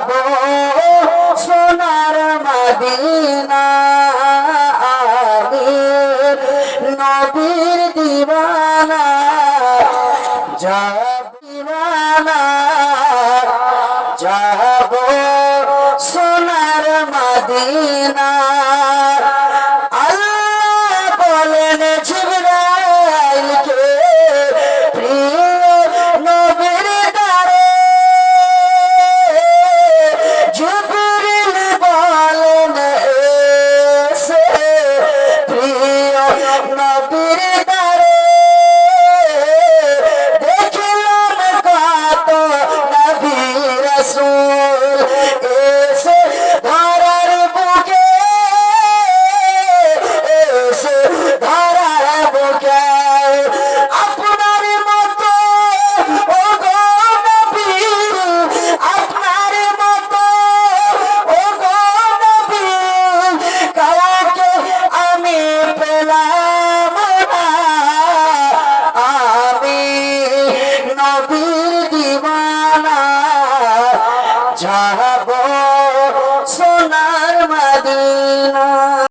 যাব সোনার মাদিনা নবীর দিবানা যাবিবানা যাব সোনার মাদিনা رسول যাব সোনার মদিনা।